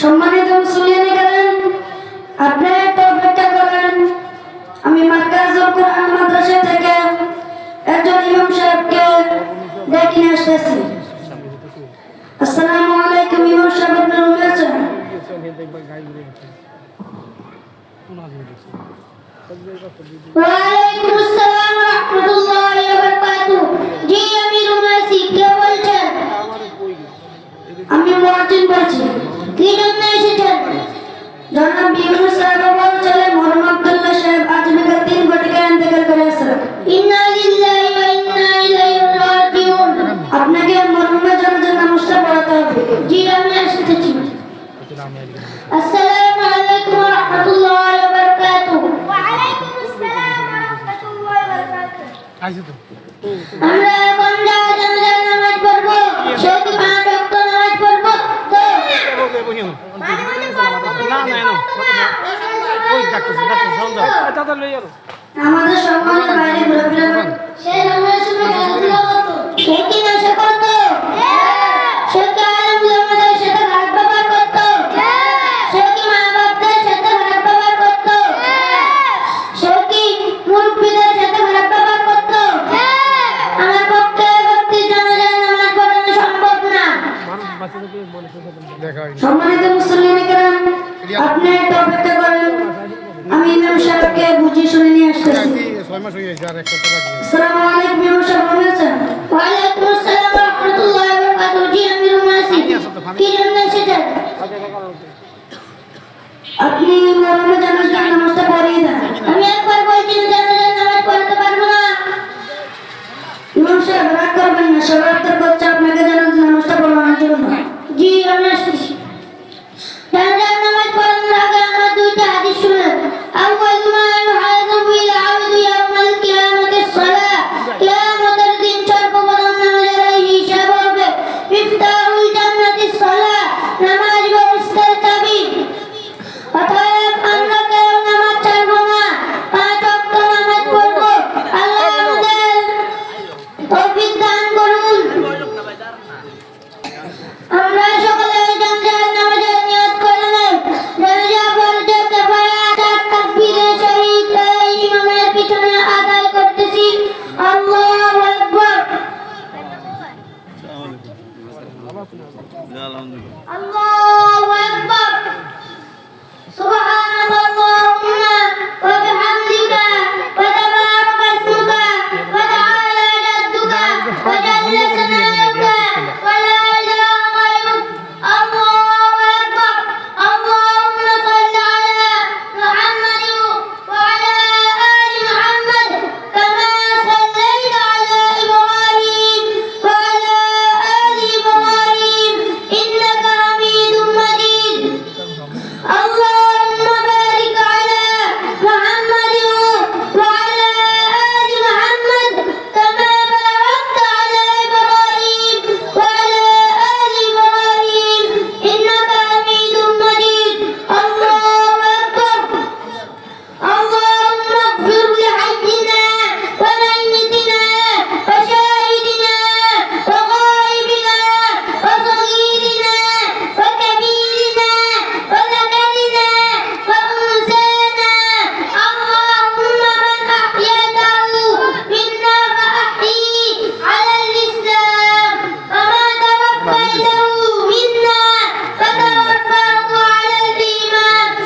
সম্মানিত মুসলিয়ানি গেলেন আপনি একটা অপেক্ষা করেন। আমি মাদ্রাসা থেকে একজন ইমাম সাহেবকে ডেকে আসতেছি। আসসালামু আলাইকুম, ইমাম সাহেব আপনি রুমে আছেন? ওয়ালাইকুম আসসালাম ওয়া রাহমাতুল্লাহি ওয়া বারাকাতুহু। জনাব বিউর সাহেব বলছিলেন মোহাম্মদ আব্দুল্লাহ সাহেব আজ বিগত তিন ঘটিকা ইন্তেকাল করে আসলেন ইন্না লিল্লাহি ওয়া ইন্না ইলাইহি রাজিউন। আপনাকে মরহুমের জানাজার নামাজটা পড়াতে হবে। জি আমি এসেছি এটা আমি আজকে আসসালামু আলাইকুম ওয়া রাহমাতুল্লাহি ওয়া বারাকাতুহু। ওয়া আলাইকুম আসসালাম ওয়া রাহমাতুল্লাহি ওয়া বারাকাতুহু। আইছে তো। আমরা এখন জানাজার নামাজ পড়ব সে কি পাঁচ ওয়াক্ত নামাজ পড়ব তো না না না ওই ডাক্তার ডাক্তার চল যাও দাদা লই যাও আমাদের সম্মানের বাইরে ঘোরাফেরা করে। সে নামাজের সময় খেলাধুলা করতো? আপনি একটু অপেক্ষা করেন। আমি ইমাম সাহেবকে বুঝিয়ে শুনে নিয়ে আসতেছি। আসসালামু আলাইকুম ইমাম সাহেব আছেন? ওয়ালাইকুম আসসালাম ওয়া রাহমাতুল্লাহি ওয়া বারাকাতুহু। জি কি জন্য এসেছেন? আপনি জানাজার নামাজটা পড়িয়ে দেন। আমি একবার বলছি জানাজার নামাজ পড়তে পারব না। ইমাম সাহেব রাগ করবেন না সবার করছে 나왔는데.